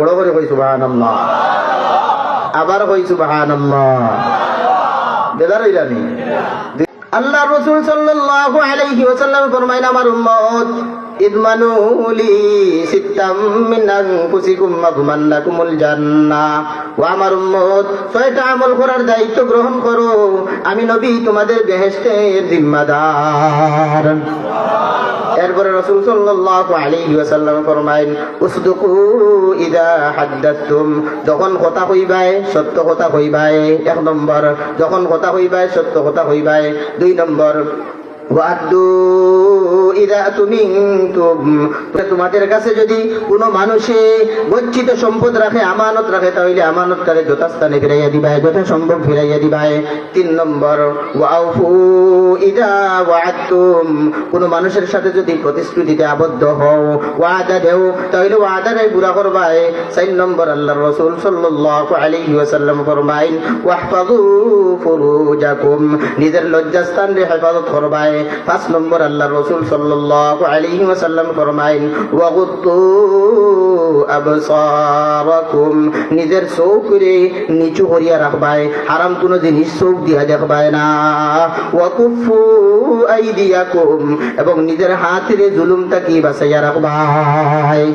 বড় করে কই সুবহানাল্লাহ। আবার কই সুবহানাল্লাহ। বেদার হইলানি? আল্লাহ রসুল সাল্লাল্লাহু আলাইহি ওয়াসাল্লাম ফরমাইন আমার উম্মত, ইদমানু লি সিত্তাম মিন আনফুসিকুম মাগমান লাকুমুল জান্নাহ। ও আমার উম্মত, ছয়টা আমল করার দায়িত্ব গ্রহণ করো। আমি নবী তোমাদের বেহেশতের জিম্মাদার। এরপরে রসুল সাল্লাল্লাহু আলাইহি ওয়াসাল্লাম ফরমাইন উসদুকু ইদা হাদ্দাতুম যখন কথা কইবাই সত্য কথা কইবাই এক নম্বর, যখন কথা কইবাই সত্য কথা কইবাই দুই নম্বর তোমাদের কাছে যদি কোনো মানুষে গচ্ছিত সম্পদ রাখে, আমানত রাখে, তাহলে আমানত তারে যথাস্থানে ফিরাইয়া দিবাই যথা সম্ভব ফিরাইয়া দিবাই তিন নম্বর কোনো মানুষের সাথে যদি প্রতিশ্রুতিতে আবদ্ধ হও, ওয়াদা দেও, তাহলে ওয়াদারে গুড়া করবাই চার নম্বর, আল্লাহর রাসূল সাল্লাল্লাহু আলাইহি ওয়াসাল্লাম ফরমাইন, ওয়াহফাযু ফুরুজাকুম। নিজের লজ্জাস্থান রে হেফাজত করবাই পাঁচ নম্বর আল্লাহর রাসূল সাল্লাল্লাহু আলাইহি ওয়াসাল্লাম ফরমাইন নিজের চোখ রে নিচু করিয়া রাখবাই, হারাম কোনো জিনিস চোখ দিয়া দেখবাই না। এবং নিজের হাতের জুলুম তাকি বাঁচাইয়া রাখবাই।